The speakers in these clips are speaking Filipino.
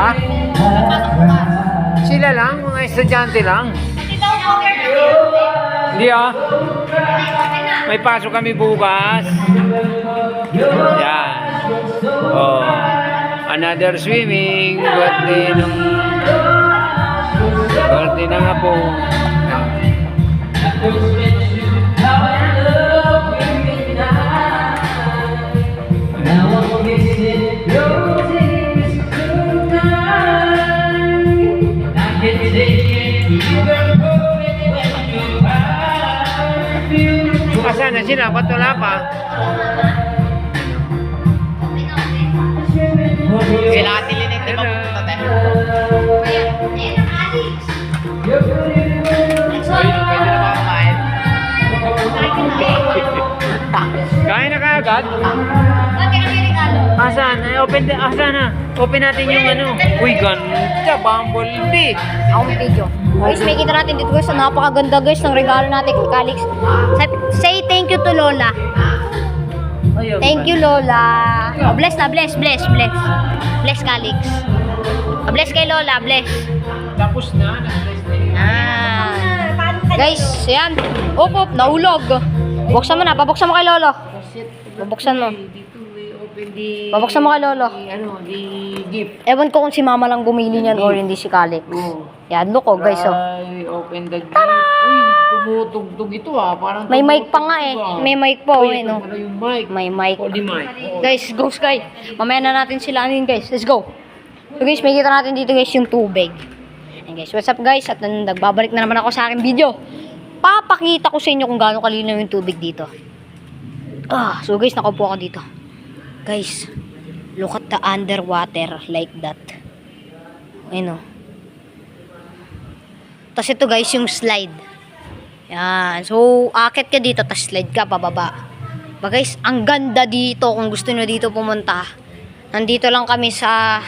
Ha? Sila lang, mga estudyante lang. Hindi ah. May pasok kami bukas. Yan. Oh. Another swimming. Birthday nung... Birthday na nga po. Asan sila? Ba't wala pa? Kailangan nilinig na mapunta tayo. Ayun, pwede na ba kumain? Asan? Ay, open, asan na? Open natin yung ano. Uy, ganda. Bumblebee. Akong video. Guys, may kita natin dito guys. Ang napakaganda guys ng regalo natin kay Calix. Sa- Say thank you to Lola. Thank you Lola. Oh, bless na, bless, bless, bless. Bless Calix. Oh, bless kay Lola, bless. Tapos na. Nag-bless na yun. Ah. Guys, yan. Op, op, nahulog. Buksan mo na, pabuksan mo kay Lolo. Pabuksan mo. Dito may open di... Pabuksan mo kay Lolo. Ano, di gift. Ewan ko kung si Mama lang bumili niyan or hindi si Calix. Oh. Yan, look oh, guys oh. Ay, open the gate. Uy, tumutugtog ito ah. Parang May mic pa nga eh. tumutugtog, ah. May mic po, Uy, eh, no? pala yung mic. May mic. Holy mic. Oo. Guys, go Sky. Mamaya na natin sila anin guys. Let's go. So guys, may kita natin dito guys yung tubig. And guys, what's up guys? At nan- nagbabalik na naman ako sa aking video. Papakita ko sa inyo kung gaano kalinaw yung tubig dito. Ah, so guys, nakaupo ako dito. Guys, look at the underwater like that. Ayun oh. Tapos ito guys, yung slide. Yan. So, akit ka dito, tapos slide ka pababa. Ba guys, ang ganda dito kung gusto nyo dito pumunta. Nandito lang kami sa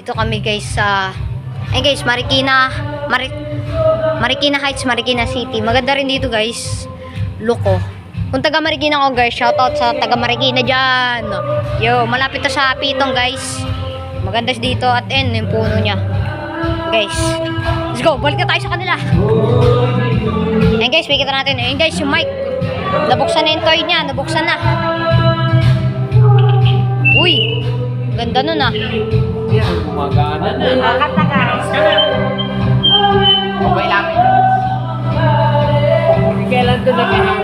dito kami guys sa eh guys, Marikina Mari, Marikina Heights, Marikina City. Maganda rin dito guys. Loko. Kung taga Marikina ko guys, shoutout sa taga Marikina dyan. Yo, malapit to sa Pitong guys. Maganda dito at end yung puno niya. Guys, let's go. Balik na tayo sa kanila. Ayan guys, may kita natin. Ayan guys, yung mic. Nabuksan na yung toy niya. Nabuksan na. Uy, ganda nun ah. Gumagana na. Okay lang. Kailan to? Wala pala.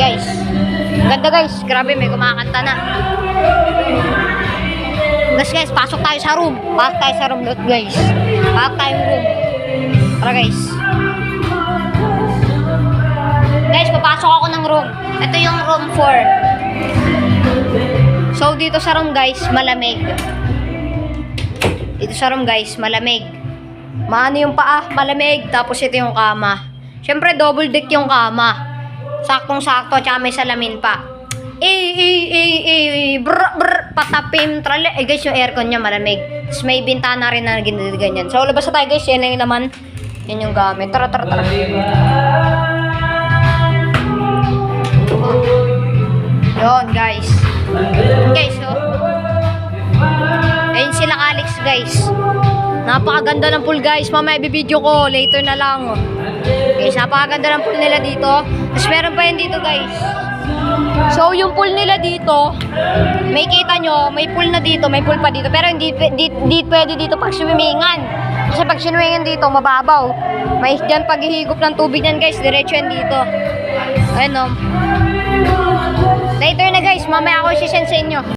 Guys, ganda guys. Grabe, may kumakanta na. Guys, guys, pasok tayo sa room. Pasok tayo sa room, lot guys. Pasok tayo room. Tara guys. Guys, papasok ako ng room. Ito yung room 4. So, dito sa room guys, malamig. Dito sa room guys, malamig. Maano yung paa, malamig. Tapos ito yung kama. Siyempre, double deck yung kama. Saktong-sakto, tsaka may salamin pa. Eh, eh, eh, eh, brr, brr, patapim, trale. Eh, guys, yung aircon niya malamig. Tapos may bintana rin na ganyan. So, labas na tayo, guys. Yan na yung naman. Yan yung gamit. Tara, tara, tara. Yun, guys. Guys, oh. Ayun sila Alex, guys. Napakaganda ng pool, guys. Mamaya bibideo ko. Later na lang. oh. Guys, napakaganda ng pool nila dito. Tapos meron pa yun dito, guys. So, yung pool nila dito, may kita nyo, may pool na dito, may pool pa dito. Pero hindi, di, di pwede dito pag swimingan. Kasi pag swimingan dito, mababaw. May dyan paghihigop ng tubig yan, guys. Diretso yan dito. Ayun, oh. Later na, guys. Mamaya ako sisend sa inyo.